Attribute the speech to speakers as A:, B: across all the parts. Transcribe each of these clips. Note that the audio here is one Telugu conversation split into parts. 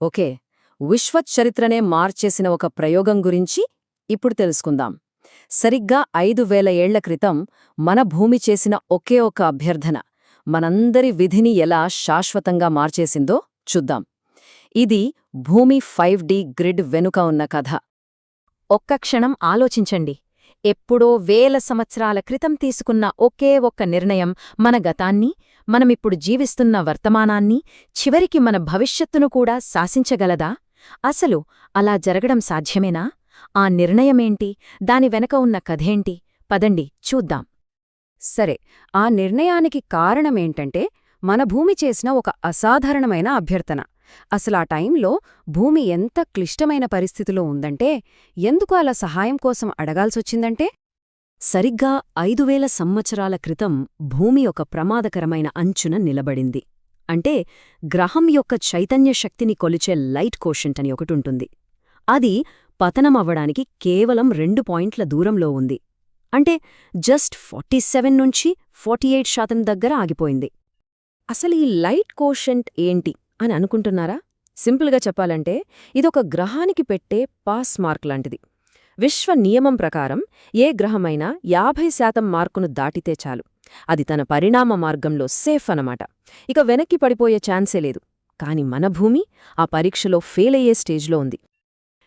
A: ఓకే విశ్వత్ చరిత్రనే మార్చేసిన ఒక ప్రయోగం గురించి ఇప్పుడు తెలుసుకుందాం. సరిగ్గా ఐదు వేల ఏళ్ళ క్రితం మన భూమి చేసిన ఒకే ఒక అభ్యర్థన మనందరి విధిని ఎలా శాశ్వతంగా మార్చేసిందో చూద్దాం. ఇది భూమి ఫైవ్ డి గ్రిడ్ వెనుక ఉన్న కథ.
B: ఒక్క క్షణం ఆలోచించండి. ఎప్పుడో వేల సంవత్సరాల క్రితం తీసుకున్న ఒకే ఒక్క నిర్ణయం మన గతాన్ని మనమిప్పుడు జీవిస్తున్న వర్తమానాన్ని చివరికి మన భవిష్యత్తును కూడా శాసించగలదా? అసలు అలా జరగడం సాధ్యమేనా? ఆ నిర్ణయమేంటి? దాని వెనక ఉన్న కథేంటి? పదండి చూద్దాం.
A: సరే ఆ నిర్ణయానికి కారణమేంటంటే మన భూమి చేసిన ఒక అసాధారణమైన అభ్యర్థన. అసలు ఆ టైంలో భూమి ఎంత క్లిష్టమైన పరిస్థితిలో ఉందంటే ఎందుకు అలా సహాయం కోసం అడగాల్సొచ్చిందంటే? సరిగ్గా ఐదు వేల సంవత్సరాల క్రితం భూమి ఒక ప్రమాదకరమైన అంచున నిలబడింది. అంటే గ్రహం యొక్క చైతన్య శక్తిని కొలిచే లైట్ కోషంట్ అని ఒకటుంటుంది. అది పతనమవ్వడానికి కేవలం రెండు పాయింట్ల దూరంలో ఉంది. అంటే జస్ట్ ఫార్టీ సెవెన్ నుంచి ఫార్టీ ఎయిట్ శాతం దగ్గర ఆగిపోయింది. అసలు ఈ లైట్ కోషంట్ ఏంటి? అని అనుకుంటున్నారా? సింపుల్గా చెప్పాలంటే ఇదొక గ్రహానికి పెట్టే పాస్ మార్క్ లాంటిది. విశ్వ నియమం ప్రకారం ఏ గ్రహమైనా యాభై శాతం మార్కును దాటితే చాలు. అది తన పరిణామ మార్గంలో సేఫ్ అనమాట ఇక వెనక్కి పడిపోయే ఛాన్సే లేదు. కాని మన భూమి ఆ పరీక్షలో ఫెయిల్ అయ్యే స్టేజ్లో ఉంది.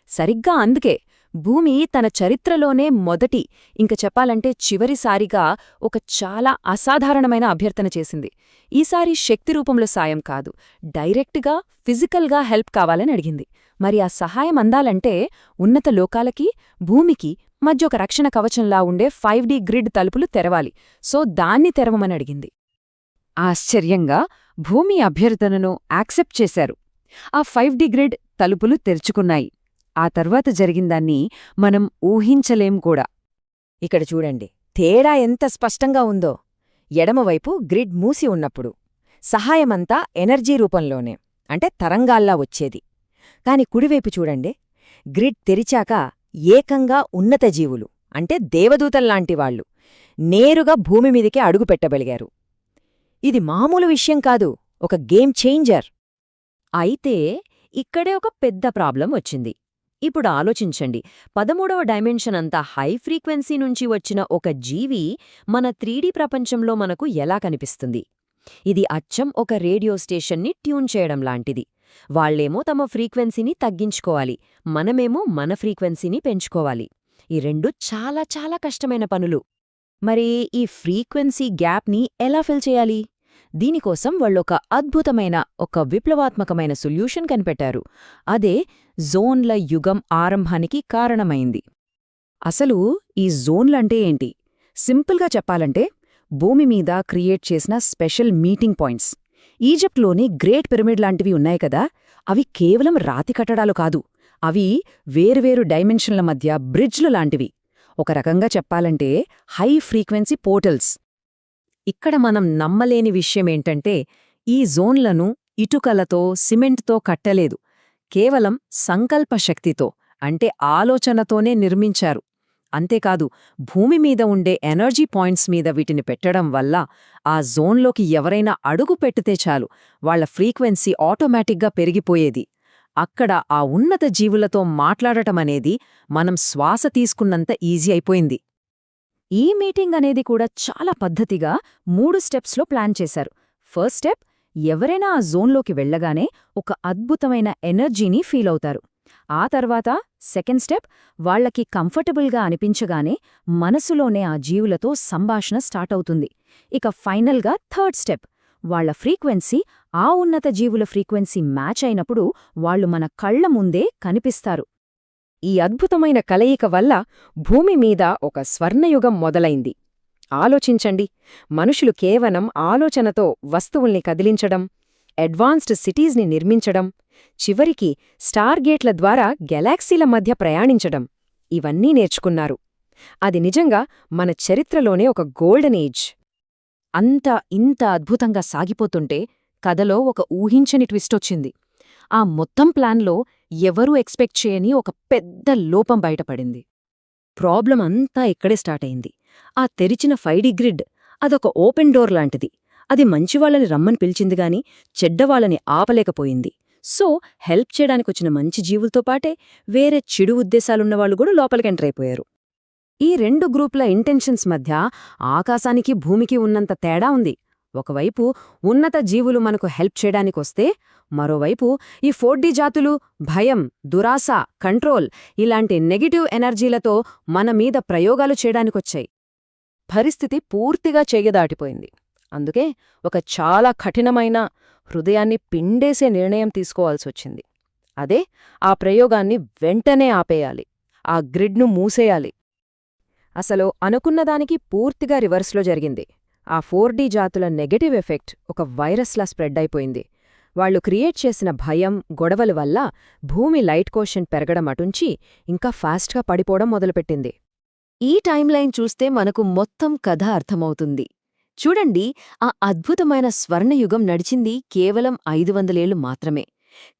A: సరిగ్గా అందుకే భూమి తన చరిత్రలోనే మొదటి ఇంక చెప్పాలంటే చివరిసారిగా ఒక చాలా అసాధారణమైన అభ్యర్థన చేసింది. ఈసారి శక్తి రూపంలో సాయం కాదు డైరెక్ట్గా ఫిజికల్గా హెల్ప్ కావాలని అడిగింది. మరి ఆ సహాయం అందాలంటే ఉన్నత లోకాలకి భూమికి మధ్య ఒక రక్షణ కవచంలా ఉండే ఫైవ్ డి గ్రిడ్ తలుపులు తెరవాలి. సో దాన్ని తెరవమని అడిగింది. ఆశ్చర్యంగా భూమి అభ్యర్థనను యాక్సెప్ట్ చేశారు. ఆ ఫైవ్ డి గ్రిడ్ తలుపులు తెరుచుకున్నాయి. ఆ తర్వాత జరిగిందాన్ని మనం ఊహించలేం కూడా. ఇక్కడ చూడండి తేడా ఎంత స్పష్టంగా ఉందో. ఎడమవైపు గ్రిడ్ మూసి ఉన్నప్పుడు సహాయమంతా ఎనర్జీ రూపంలోనే అంటే తరంగాల్లా వచ్చేది. కాని కుడివైపు చూడండి గ్రిడ్ తెరిచాక ఏకంగా ఉన్నత జీవులు అంటే దేవదూతల్లాంటివాళ్ళు నేరుగా భూమి మీదికే అడుగుపెట్టగలిగారు ఇది మామూలు విషయం కాదు ఒక గేమ్ చేంజర్. అయితే ఇక్కడే ఒక పెద్ద ప్రాబ్లం వచ్చింది. ఇప్పుడు ఆలోచించండి. పదమూడవ డైమెన్షన్ అంతా హై ఫ్రీక్వెన్సీ నుంచి వచ్చిన ఒక జీవి మన త్రీడీ ప్రపంచంలో మనకు ఎలా కనిపిస్తుంది? ఇది అచ్చం ఒక రేడియో స్టేషన్ని ట్యూన్ చేయడం లాంటిది. వాళ్ళేమో తమ ఫ్రీక్వెన్సీని తగ్గించుకోవాలి. మనమేమో మన ఫ్రీక్వెన్సీని పెంచుకోవాలి. ఈ రెండు చాలా చాలా కష్టమైన పనులు. మరి ఈ ఫ్రీక్వెన్సీ గ్యాప్ని ఎలా ఫిల్ చేయాలి? దీనికోసం వాళ్ళొక అద్భుతమైన ఒక విప్లవాత్మకమైన సొల్యూషన్ కనిపెట్టారు. అదే జోన్ల యుగం ఆరంభానికి కారణమైంది. అసలు ఈ జోన్లంటే ఏంటి? సింపుల్గా చెప్పాలంటే భూమి మీద క్రియేట్ చేసిన స్పెషల్ మీటింగ్ పాయింట్స్. ఈజిప్ట్లోని గ్రేట్ పిరమిడ్ లాంటివి ఉన్నాయి కదా అవి కేవలం రాతి కట్టడాలు కాదు. అవి వేర్వేరు డైమెన్షన్ల మధ్య బ్రిడ్జ్లు లాంటివి. ఒక రకంగా చెప్పాలంటే హై ఫ్రీక్వెన్సీ పోర్టల్స్. ఇక్కడ మనం నమ్మలేని విషయమేంటంటే ఈ జోన్లను ఇటుకలతో సిమెంట్తో కట్టలేదు. కేవలం సంకల్పశక్తితో అంటే ఆలోచనతోనే నిర్మించారు. అంతేకాదు భూమి మీద ఉండే ఎనర్జీ పాయింట్స్ మీద వీటిని పెట్టడం వల్ల ఆ జోన్లోకి ఎవరైనా అడుగు పెట్టితే చాలు వాళ్ళ ఫ్రీక్వెన్సీ ఆటోమేటిక్గా పెరిగిపోయేది. అక్కడ ఆ ఉన్నత జీవులతో మాట్లాడటమనేది మనం శ్వాస తీసుకున్నంత ఈజీ అయిపోయింది. ఈ మీటింగ్ అనేది కూడా చాలా పద్ధతిగా మూడు స్టెప్స్లో ప్లాన్ చేశారు. ఫస్ట్ స్టెప్ ఎవరైనా ఆ జోన్లోకి వెళ్ళగానే ఒక అద్భుతమైన ఎనర్జీని ఫీల్ అవుతారు. ఆ తర్వాత సెకండ్ స్టెప్ వాళ్ళకి కంఫర్టబుల్గా అనిపించగానే మనసులోనే ఆ జీవులతో సంభాషణ స్టార్ట్ అవుతుంది. ఇక ఫైనల్గా థర్డ్ స్టెప్ వాళ్ళ ఫ్రీక్వెన్సీ ఆ ఉన్నత జీవుల ఫ్రీక్వెన్సీ మ్యాచ్ అయినప్పుడు వాళ్ళు మన కళ్ళ ముందే కనిపిస్తారు. ఈ అద్భుతమైన కలయిక వల్ల భూమి మీద ఒక స్వర్ణయుగం మొదలైంది. ఆలోచించండి మనుషులు కేవలం ఆలోచనతో వస్తువుల్ని కదిలించడం అడ్వాన్స్డ్ సిటీస్ని నిర్మించడం చివరికి స్టార్గేట్ల ద్వారా గెలాక్సీల మధ్య ప్రయాణించడం ఇవన్నీ నేర్చుకున్నారు. అది నిజంగా మన చరిత్రలోనే ఒక గోల్డెన్ ఏజ్. అంత ఇంత అద్భుతంగా సాగిపోతుంటే కథలో ఒక ఊహించని ట్విస్టొచ్చింది. ఆ మొత్తం ప్లాన్లో ఎవరూ ఎక్స్పెక్ట్ చేయని ఒక పెద్ద లోపం బయటపడింది. ప్రాబ్లం అంతా ఇక్కడే స్టార్ట్ అయింది. ఆ తెరిచిన ఫైడీ గ్రిడ్ అదొక ఓపెన్ డోర్ లాంటిది. అది మంచివాళ్ళని రమ్మని పిలిచిందిగాని చెడ్డవాళ్ళని ఆపలేకపోయింది.
C: సో హెల్ప్ చేయడానికొచ్చిన మంచి జీవులతో పాటే వేరే చెడు ఉద్దేశాలున్నవాళ్ళు కూడా లోపలికి ఎంటర్ అయిపోయారు.
A: ఈ రెండు గ్రూప్ల ఇంటెన్షన్స్ మధ్య ఆకాశానికి భూమికి ఉన్నంత తేడా ఉంది. ఒకవైపు ఉన్నత జీవులు మనకు హెల్ప్ చేయడానికొస్తే మరోవైపు ఈ ఫోర్డీ జాతులు భయం దురాశ కంట్రోల్ ఇలాంటి నెగటివ్ ఎనర్జీలతో మన మీద ప్రయోగాలు చేయడానికొచ్చాయి.
B: పరిస్థితి పూర్తిగా చెయ్యదాటిపోయింది. అందుకే ఒక చాలా కఠినమైన హృదయాన్ని పిండేసే నిర్ణయం తీసుకోవాల్సొచ్చింది. అదే ఆ ప్రయోగాన్ని వెంటనే ఆపేయాలి. ఆ గ్రిడ్ను మూసేయాలి.
A: అసలు అనుకున్నదానికి పూర్తిగా రివర్స్లో జరిగింది. ఆ ఫోర్డీ జాతుల నెగటివ్ ఎఫెక్ట్ ఒక వైరస్లా స్ప్రెడ్ అయిపోయింది. వాళ్ళు క్రియేట్ చేసిన భయం గొడవల వల్ల భూమి లైట్ కోషన్ పెరగడం అటుంచి ఇంకా ఫాస్ట్గా పడిపోవడం మొదలుపెట్టింది.
B: ఈ టైంలైన్ చూస్తే మనకు మొత్తం కథ అర్థమవుతుంది. చూడండి ఆ అద్భుతమైన స్వర్ణయుగం నడిచింది కేవలం ఐదు వందలేళ్ళు మాత్రమే.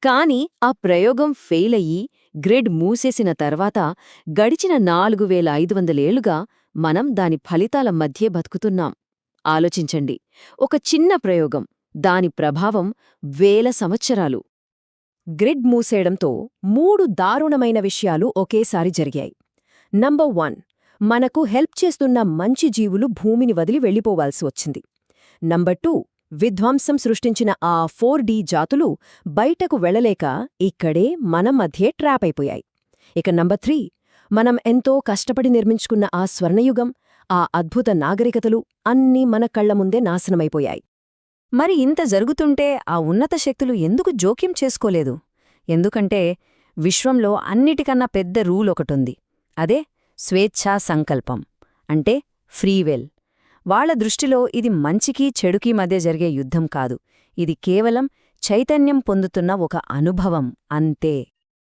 B: కాని ఆ ప్రయోగం ఫెయిల్ అయ్యి గ్రిడ్ మూసేసిన తర్వాత గడిచిన నాలుగు వేల ఐదు వందలేళ్ళుగా మనం దాని ఫలితాల మధ్యే బతుకుతున్నాం. ఆలోచించండి. ఒక చిన్న ప్రయోగం దాని ప్రభావం వేల సంవత్సరాలు.
A: గ్రిడ్ మూసేయడంతో మూడు దారుణమైన విషయాలు ఒకేసారి జరిగాయి. నంబర్ వన్ మనకు హెల్ప్ చేస్తున్న మంచి జీవులు భూమిని వదిలి వెళ్ళిపోవాల్సి వచ్చింది. నంబర్ టూ విధ్వంసం సృష్టించిన ఆ ఫోర్ డి జాతులు బయటకు వెళ్ళలేక ఇక్కడే మన మధ్యే ట్రాప్ అయిపోయాయి. ఇక నంబర్ త్రీ మనం ఎంతో కష్టపడి నిర్మించుకున్న ఆ స్వర్ణయుగం ఆ అద్భుత నాగరికతలు అన్నీ మన కళ్ళ ముందే నాశనమైపోయాయి. మరి ఇంత జరుగుతుంటే ఆ ఉన్నత శక్తులు ఎందుకు జోక్యం చేసుకోలేదు? ఎందుకంటే విశ్వంలో అన్నిటికన్నా పెద్ద రూల్ ఒకటుంది అదే స్వేచ్ఛా సంకల్పం అంటే ఫ్రీవెల్ వాళ్ళ దృష్టిలో ఇది మంచికి చెడుకి మధ్య జరిగే యుద్ధం కాదు. ఇది కేవలం చైతన్యం పొందుతున్న ఒక అనుభవం అంతే.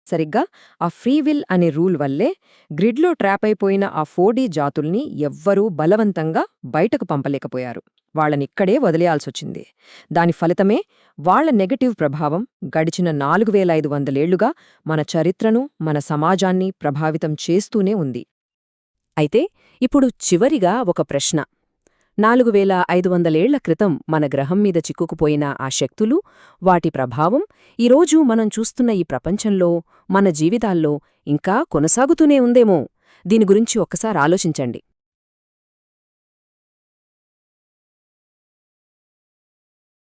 A: సరిగ్గా ఆ ఫ్రీవిల్ అనే రూల్ వల్లే గ్రిడ్లో ట్రాప్ అయిపోయిన ఆ ఫోడీ జాతుల్ని ఎవ్వరూ బలవంతంగా బయటకు పంపలేకపోయారు. వాళ్ళనిక్కడే వదిలేయాల్సొచ్చింది. దాని ఫలితమే వాళ్ళ నెగటివ్ ప్రభావం గడిచిన నాలుగు వేల ఐదు వందలేళ్ళుగా మన చరిత్రను మన సమాజాన్ని ప్రభావితం చేస్తూనే ఉంది. అయితే ఇప్పుడు చివరిగా ఒక ప్రశ్న. నాలుగు వేల ఐదు వందలేళ్ళ క్రితం మన గ్రహం మీద చిక్కుకుపోయిన ఆ శక్తులు వాటి ప్రభావం ఈరోజు మనం చూస్తున్న ఈ ప్రపంచంలో మన జీవితాల్లో ఇంకా కొనసాగుతూనే ఉందేమో? దీని గురించి ఒక్కసారి ఆలోచించండి.